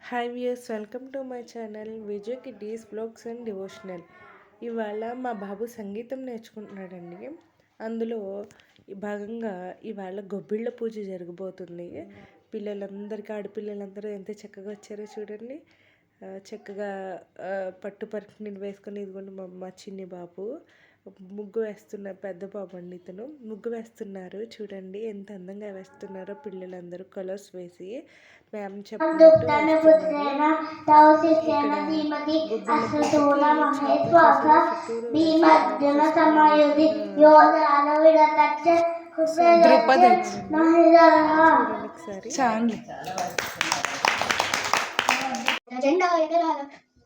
Hi views welcome to my channel Vijay kiddies blogs and devotional ఇవాళ మా బాబు సంగీతం నేర్చుకుంటున్నాడండి. అందులో భాగంగా ఇవాళ గొబ్బిళ్ళ పూజ జరగబోతుంది. పిల్లలందరికీ ఆడపిల్లలందరూ ఎంత చక్కగా వచ్చారో చూడండి. చక్కగా ఆ, పట్టు పరికిణి వేసుకొని ఇదిగోండి మా మా చిన్ని బాబు. ముగ్గు వేస్తున్నారు పెద్ద బాబు అండి ఇతను. ముగ్గు వేస్తున్నారు. చూడండి ఎంత అందంగా వేస్తున్నారో పిల్లలందరూ కలర్స్ వేసి. మ్యామ్ జెండా ఎగరాల.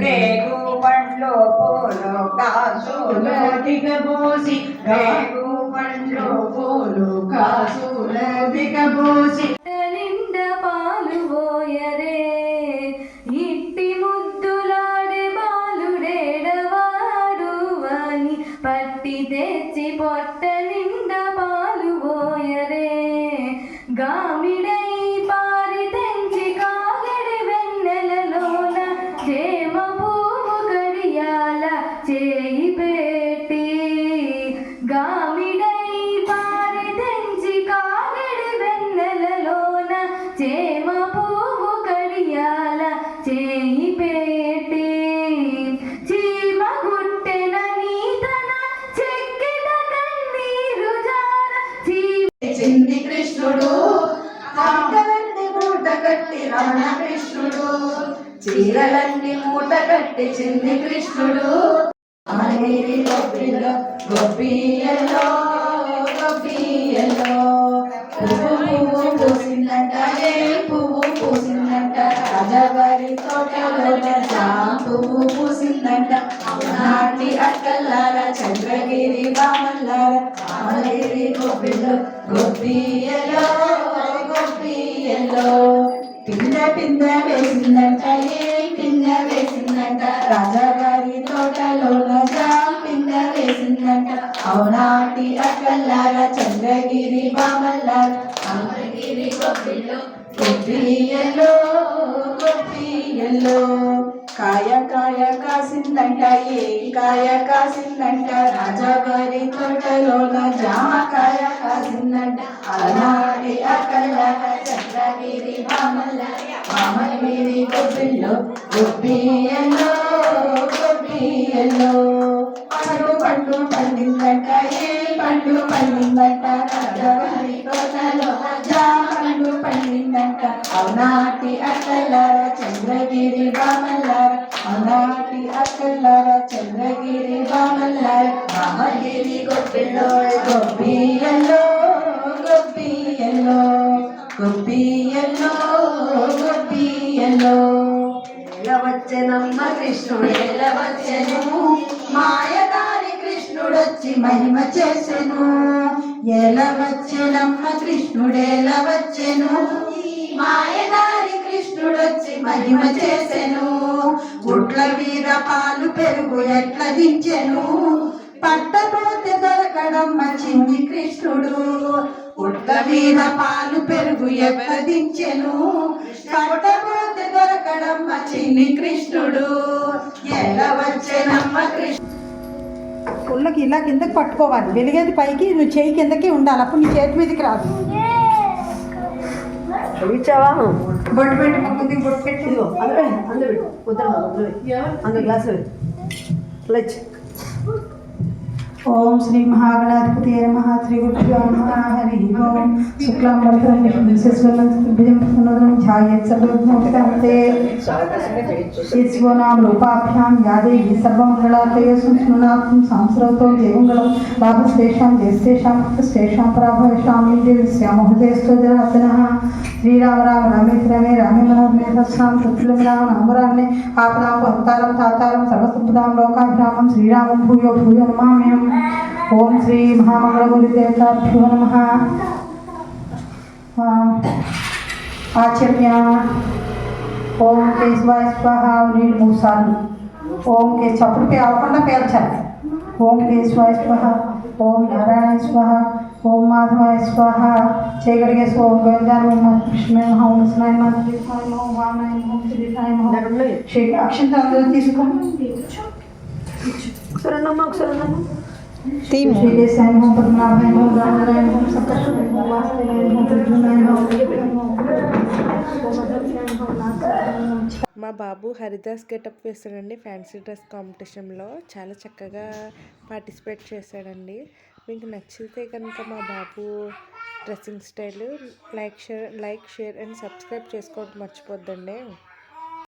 రేగు పండ్లు పూలు కాసులు దిగబోసి రేగు పండ్లు పూలు కాసుల దిగబోసి పట్టి తెచ్చి పొట్ట చేమ పువ్వు కడియాల చేయి పెట్టి చీమ గుట్టెన నీతన చెక్కిన కన్నీరు జార చింది కృష్ణుడు చీరలన్నీ మూట కట్టి రమణ కృష్ణుడు చీరలన్నీ మూట కట్టి చింది కృష్ణుడు. ఆనేరి గొప్పిలో గొప్పియలో గొప్పియలో పూసిందంట ఏ పువ్వు పూసిందంట. రాజవారి తోటలో పువ్వు పూసిందంట. నాటి అక్కల్లార చంద్రగిరి బామల్లార రామగిరి గొప్పిలో గొప్పియలో గొప్పియలో పింద పింద వేసిందంట ఏ పింద వేసిందంట? రాజాగారి తోటలోన జామ్ పింద వేసిందంట. అవునాటి అక్కల్లార చంద్రగిరి బామల్లార? అమరగిరి గొప్పిలో గొప్పియలో గొప్పియలో కాయ కాయ కాసిందంట ఏ కాయ కాసిందంట? రాజాగారి తోటలోన జామకాయ కాసిందంట. అలా చంద్రగిరి మామల్ల మామగిరి గొప్పిల్లో గొప్పియల్లో గొప్పియల్లో పండు పండు పండిందట ఏ పండు పండిందట రాజాగారి తోటలోన జామ పండు పండిందట అవునాటి అక్కలార చంద్రగిరి బామల్లార అవునాటి అక్కలార చంద్రగిరి బామల్లార మామగిరి గొప్పిలో గొప్పియల్లో గొప్పియల్లో గొప్పియల్లో ఎలవచ్చనమ్మ కృష్ణుడు ఎలవచ్చను మాయదారి కృష్ణుడొచ్చి మహిమ చేసెను. ఎలవచ్చనమ్మ కృష్ణుడెలవచ్చెను మాయదారి కృష్ణుడొచ్చి మహిమ చేసెను. గుట్ల వీర పాలు పెరుగు ఎట్ల దించెను? పట్టపోతే దొరకడమ్మ చిన్ని కృష్ణుడు. గుట్ల మీద పాలు పెరుగు ఎట్ల దించెను? పట్టపోతే దొరకడమ్మ చిన్ని కృష్ణుడు. ఎలా వచ్చెనమ్మ కృష్ణ పుల్లకి ఇలా కిందకి పట్టుకోవాలి. వెలిగేది పైకి నువ్వు చేయి కిందకి ఉండాలి. అప్పుడు నీ చేతి మీదకి రాదు. ఇచ్చావా బొట్టు పెట్టి బొట్టు పెట్టి అందులో అందులో పెట్టు. అందులో గ్లాసులో. లెచ్ ఓం శ్రీ మహాగణాధిపతి నమ శ్రీ గురుభ్యో నమ హరి शुक्लां वरदं विष्णुशस्वनं पुनरं ध्यायेत् सर्वमुक्तान्ते यस्वनां रूपाभ्यां यादेहि सर्वमङ्गलातये सुष्णुनाथं सांस्रतो जयमङ्गलं बाबुस्तेषां जयस्तेषां पुस्तेषां प्राभवेषां श्यामहृदयस्तोजरासनः श्रीराम राम रामेति रमे रामे मनोरमे तत्सां तत्सुलं राम नाम रामे आपदां भक्तारं तातारं सर्वसम्पदां लोकाभिरामं श्रीरामं भूयो भूयो नमाम्यहम् ओम श्री महामंगलगुरी देवताभ्यो नम నమామ్యం ఓం శ్రీ మహామంగళగురి దేవతాభ్యో నమ ఆచర్య ఓం కేశవాయ స్వాహ నీళ్ళు మూడు సార్లు ఓం కే చప్పుడు పే అవ్వకుండా పేల్చాలి ఓం కేశవాయ స్వాహ ఓం నారాయణ స్వాహ ఓం మాధవాయ స్వాహ చేయగలిగే ఓం గోవిందాయ ఓం కృష్ణ ఓం కృష్ణాయ ఓం శ్రీసాయ ఓం వామనాయ ఓం శ్రీసాయ ఓం శ్రీ మా బాబు హరిదాస్ గెటప్ వేస్తాడండి ఫ్యాన్సీ డ్రెస్ కాంపిటీషన్లో. చాలా చక్కగా పార్టిసిపేట్ చేశాడండి. మీకు నచ్చితే కనుక మా బాబు dressing style like share like share and subscribe చేసుకోవడం మర్చిపోద్దండి.